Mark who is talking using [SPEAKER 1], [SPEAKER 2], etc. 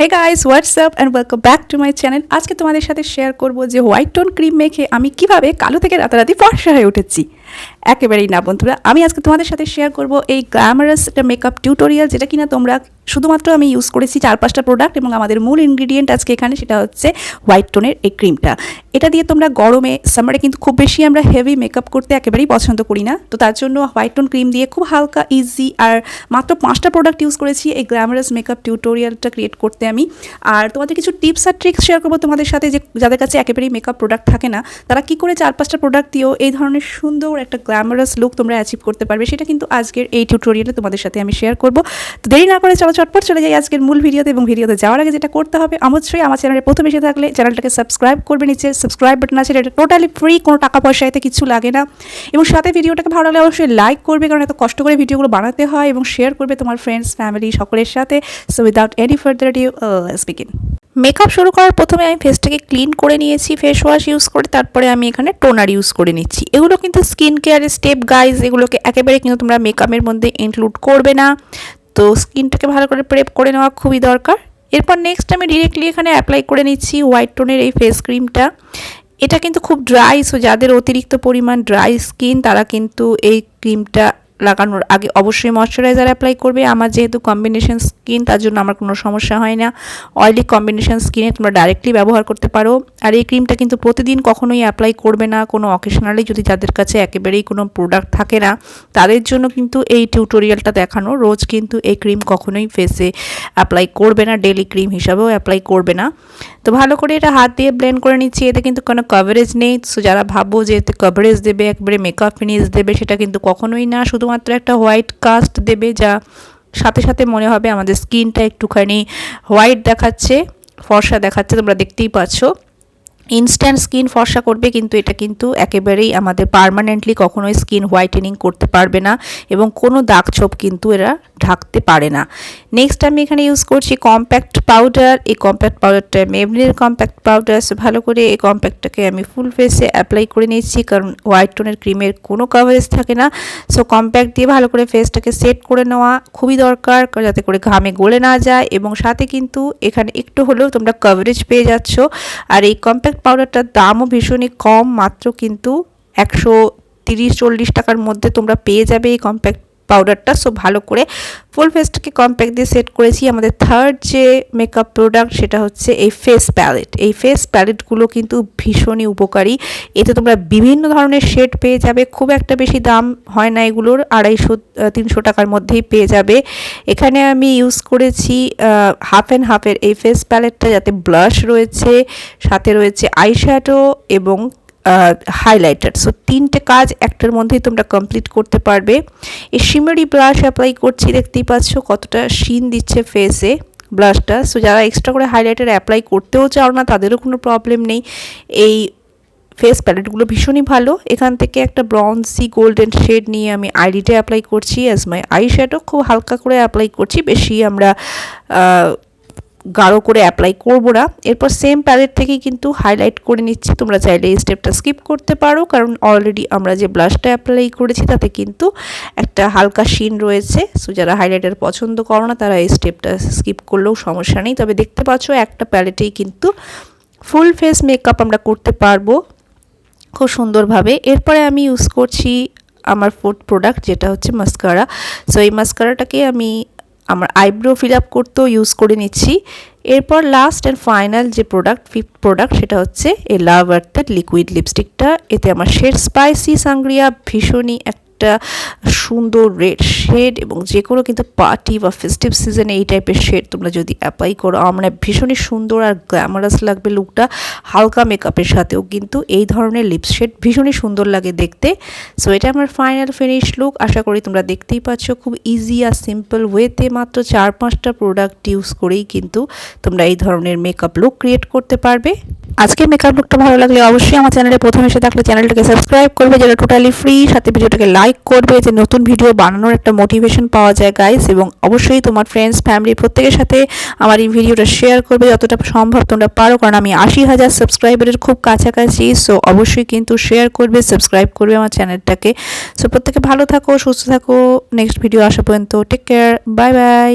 [SPEAKER 1] Hey guys what's up and welcome back to my channel আজকে তোমাদের সাথে share করব যে হোয়াইট টোন ক্রিম মেখে আমি কীভাবে কালো থেকে রাতারাতি ফর্সা হয়ে উঠেছি। একেবারেই না বন্ধুরা, আমি আজকে তোমাদের সাথে শেয়ার করব এই গ্ল্যামারাস একটা মেকআপ টিউটোরিয়াল যেটা কিনা তোমরা শুধুমাত্র আমি ইউজ করেছি চার পাঁচটা প্রোডাক্ট এবং আমাদের মূল ইনগ্রিডিয়েন্ট আজকে এখানে সেটা হচ্ছে হোয়াইট টোনের এই ক্রিমটা এটা দিয়ে তোমরা গরমে সামারে কিন্তু খুব বেশি আমরা হেভি মেকআপ করতে একেবারেই পছন্দ করি না। তো তার জন্য হোয়াইট টোন ক্রিম দিয়ে খুব হালকা ইজি আর মাত্র পাঁচটা প্রোডাক্ট ইউজ করেছি এই গ্ল্যামারাস মেকআপ টিউটোরিয়ালটা ক্রিয়েট করতে আমি। আর তোমাদের কিছু টিপস আর ট্রিক্স শেয়ার করব তোমাদের সাথে যে যাদের কাছে একেবারেই মেকআপ প্রোডাক্ট থাকে না, তারা কি করে চার পাঁচটা প্রোডাক্ট দিয়েও এই ধরনের সুন্দর একটা গ্ল্যামারাস লুক তোমরা অ্যাচিভ করতে পারবে, সেটা কিন্তু আজকের এই টিউটোরিয়ালে তোমাদের সাথে আমি শেয়ার করব। তো দেরি না করে চলো চটপট চলে যাই আজকের মূল ভিডিওতে এবং ভিডিওতে যাওয়ার আগে যেটা করতে হবে অবশ্যই আমার চ্যানেলে প্রথম এসে থাকলে চ্যানেলটাকে সাবস্ক্রাইব করবে নিচে সাবস্ক্রাইব বাটন আছে, এটা টোটালি ফ্রি কোনো টাকা পয়সা এতে কিছু লাগে না। এবং সাথে ভিডিওটাকে ভালো লাগলে অবশ্যই লাইক করবে, কারণ এত কষ্ট করে ভিডিওগুলো বানাতে হয় এবং শেয়ার করবে তোমার ফ্রেন্ডস ফ্যামিলি সকলের সাথে। So without any further ado speaking makeup শুরু করার প্রথমে আমি ফেসটাকে ক্লিন করে নিয়েছি ফেস ওয়াশ ইউজ করে, তারপরে আমি এখানে টোনার ইউজ করে নিচ্ছি। এগুলো কিন্তু স্কিন কেয়ারের স্টেপ গাইজ এগুলোকে একেবারে কিন্তু তোমরা মেকআপের মধ্যে ইনক্লুড করবে না। তো স্কিনটাকে ভালো করে প্রেপ করে নেওয়া খুবই দরকার। এরপর নেক্সট আমি ডিরেক্টলি এখানে অ্যাপ্লাই করে নিচ্ছি হোয়াইট টোনের এই ফেস ক্রিমটা এটা কিন্তু খুব ড্রাই সো যাদের অতিরিক্ত পরিমাণ ড্রাই স্কিন তারা কিন্তু এই ক্রিমটা লাগানোর আগে অবশ্যই ময়শ্চারাইজার অ্যাপ্লাই করবে। আমার যেহেতু কম্বিনেশন স্কিন তার জন্য আমার কোনো সমস্যা হয় না। অয়েলি কম্বিনেশন স্কিনে তোমরা ডাইরেক্টলি ব্যবহার করতে পারো। আর এই ক্রিমটা কিন্তু প্রতিদিন কখনোই অ্যাপ্লাই করবে না। কোনো অকেশনালি যদি যাদের কাছে একেবারেই কোনো প্রোডাক্ট থাকে না, তাদের জন্য কিন্তু এই টিউটোরিয়ালটা দেখানো। রোজ কিন্তু এই ক্রিম কখনোই ফেসে অ্যাপ্লাই করবে না। ডেলি ক্রিম হিসাবেও অ্যাপ্লাই করবে না। তো ভালো করে এটা হাত দিয়ে ব্লেন্ড করে নিচ্ছি। এতে কিন্তু কোনো কভারেজ নেই। সো যারা ভাবো যে এতে কভারেজ দেবে, একবারে মেকআপ ফিনিশ দেবে, সেটা কিন্তু কখনোই না। শুধুমাত্র একটা হোয়াইট কাস্ট দেবে যা সাথে সাথে মনে হবে আমাদের স্কিনটা একটুখানি হোয়াইট দেখাচ্ছে, ফর্সা দেখাচ্ছে, তোমরা দেখতেই পাচ্ছ। ইনস্ট্যান্ট স্কিন ফর্সা করবে কিন্তু এটা কিন্তু একেবারেই আমাদের পারমানেন্টলি কখনোই স্কিন হোয়াইটেনিং করতে পারবে না এবং কোনো দাগ ছোপ কিন্তু এরা ঢাকতে পারে না। নেক্সট আমি এখানে ইউজ করছি কম্প্যাক্ট পাউডার এই কম্প্যাক্ট পাউডারটা মেবলিনের কম্প্যাক্ট পাউডার ভালো করে এই কম্প্যাক্টটাকে আমি ফুল ফেসে অ্যাপ্লাই করে নিচ্ছি কারণ হোয়াইট টোনের ক্রিমের কোনো কাভারেজ থাকে না। সো কম্প্যাক্ট দিয়ে ভালো করে ফেসটাকে সেট করে নেওয়া খুবই দরকার যাতে করে ঘামে গলে না যায় এবং সাথে কিন্তু এখানে একটু হলেও তোমরা কভারেজ পেয়ে যাচ্ছ। আর এই কম্প্যাক্ট পাউডারটার দামও ভীষণই কম, মাত্র কিন্তু একশো তিরিশ, চল্লিশ টাকার মধ্যে তোমরা পেয়ে যাবে এই কম্প্যাক্ট পাউডারটা সো ভালো করে ফুল ফেসটাকে কম্প্যাক্ট দিয়ে সেট করেছি। আমাদের থার্ড যে মেকআপ প্রোডাক্ট সেটা হচ্ছে এই ফেস প্যালেট এই ফেস প্যালেটগুলো কিন্তু ভীষণই উপকারী। এতে তোমরা বিভিন্ন ধরনের শেড পেয়ে যাবে। খুব একটা বেশি দাম হয় না এগুলোর, আড়াইশো তিনশো টাকার মধ্যেই পেয়ে যাবে। এখানে আমি ইউজ করেছি হাফ অ্যান্ড হাফের এই ফেস প্যালেটটা যাতে ব্লাশ রয়েছে, সাথে রয়েছে আইশ্যাডো এবং হাইলাইটার সো তিনটে কাজ একটার মধ্যেই তোমরা কমপ্লিট করতে পারবে। এই শিমারি ব্রাশ অ্যাপ্লাই করছি, দেখতেই পাচ্ছ কতটা শিন দিচ্ছে ফেসে ব্লাশটা সো যারা এক্সট্রা করে হাইলাইটার অ্যাপ্লাই করতেও চাও না, তাদেরও কোনো প্রবলেম নেই। এই ফেস প্যালেটগুলো ভীষণই ভালো। এখান থেকে একটা ব্রাউনসি গোল্ডেন শেড নিয়ে আমি আইডিটা অ্যাপ্লাই করছি। অ্যাজ মাই আই শ্যাডো খুব হালকা করে অ্যাপ্লাই করছি। বেশি আমরা গাঢ় করে অ্যাপ্লাই করব না। এরপর সেম প্যালেট থেকেই কিন্তু হাইলাইট করে নিচ্ছি। তোমরা চাইলে এই স্টেপটা স্কিপ করতে পারো। কারণ অলরেডি আমরা যে ব্লাশটা অ্যাপ্লাই করেছি, তাতে কিন্তু একটা হালকা শিন রয়েছে। সো যারা হাইলাইটার পছন্দ করো না, তারা এই স্টেপটা স্কিপ করলেও সমস্যা নেই। তবে দেখতে পাচ্ছ, একটা প্যালেটেই কিন্তু ফুল ফেস মেকআপ আমরা করতে পারব খুব সুন্দরভাবে। এরপরে আমি ইউজ করছি আমার ফুড প্রোডাক্ট যেটা হচ্ছে মাস্কারা সো এই মাস্কারাটাকে আমি আমার আইব্রো ফিল আপ করতেও ইউজ করে নিচ্ছি। এরপর লাস্ট অ্যান্ড ফাইনাল যে প্রোডাক্ট ফিফথ প্রোডাক্ট সেটা হচ্ছে এ লাভ আর্থের লিকুইড লিপস্টিকটা এতে আমার শেড স্পাইসি সাংগ্রিয়া ভীষণই এক একটা সুন্দর রেড শেড এবং যে কোনো কিন্তু পার্টি বা ফেস্টিভ সিজনে এই টাইপের শেড তোমরা যদি অ্যাপ্লাই করো, আমার ভীষণই সুন্দর আর গ্ল্যামারাস লাগবে লুকটা হালকা মেকআপের সাথেও কিন্তু এই ধরনের লিপস শেড ভীষণই সুন্দর লাগে দেখতে। সো এটা আমার ফাইনাল ফিনিশ লুক আশা করি তোমরা দেখতেই পাচ্ছ। খুব ইজি আর সিম্পল ওয়েতে মাত্র চার পাঁচটা প্রোডাক্ট ইউজ করেই কিন্তু তোমরা এই ধরনের মেকআপ লুক ক্রিয়েট করতে পারবে। আজকে মেকআপ লুকটা ভালো লাগলে অবশ্যই আমার চ্যানেলে প্রথম এসে থাকলে চ্যানেলটাকে সাবস্ক্রাইব করবে, যেটা টোটালি ফ্রি সাথে ভিডিওটাকে লাইক করবে, যে নতুন ভিডিও বানানোর একটা মোটিভেশন পাওয়া যায় গাইস এবং অবশ্যই তোমার ফ্রেন্ডস ফ্যামিলি প্রত্যেকের সাথে আমার এই ভিডিওটা শেয়ার করবে, যতটা সম্ভব তোমরা পারো। কারণ আমি আশি হাজার সাবস্ক্রাইবারের খুব কাছাকাছি সো অবশ্যই কিন্তু শেয়ার করবে সাবস্ক্রাইব করবে আমার চ্যানেলটাকে সো প্রত্যেকে ভালো থাকো, সুস্থ থাকো। নেক্সট ভিডিও আসা পর্যন্ত টেক কেয়ার বাই বাই